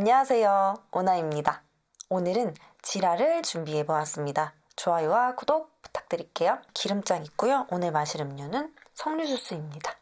안녕하세요. 오나입니다. 오늘은 지라를 준비해 보았습니다. 좋아요와 구독 부탁드릴게요. 기름장 있고요. 오늘 마실 음료는 석류주스입니다.